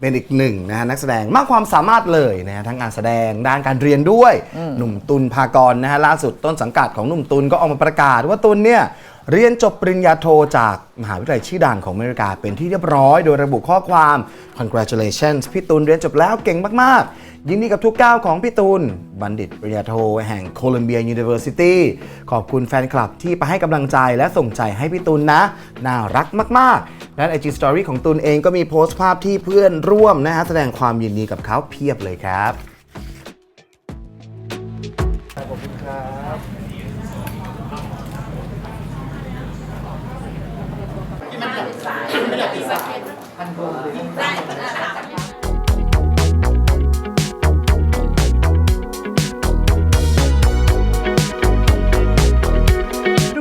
เป็นอีกหนึ่งนะฮะนักแสดงมากความสามารถเลยนะฮะทั้งงานแสดงด้านการเรียนด้วย หนุ่มตุลภากรนะฮะล่าสุดต้นสังกัดของหนุ่มตุลก็ออกมาประกาศว่าตุลเนี่ยเรียนจบปริญญาโทจากมหาวิทยาลัยชื่อดังของอเมริกาเป็นที่เรียบร้อย โดยระบุข้อความ congratulations พี่ตุลเรียนจบแล้วเก่งมากๆ ยินดีกับทุกก้าวของพี่ตูน บัณฑิตปริญญาโทแห่งโคลัมเบีย University ขอบคุณแฟนคลับที่ไปให้กำลังใจและส่งใจให้พี่ตูนนะ น่ารักมาก ๆ และ IG Story ของตูนเองก็มีโพสต์ภาพที่เพื่อนร่วมนะฮะแสดงความยินดีกับเขาเพียบเลยครับขอบคุณครับทุ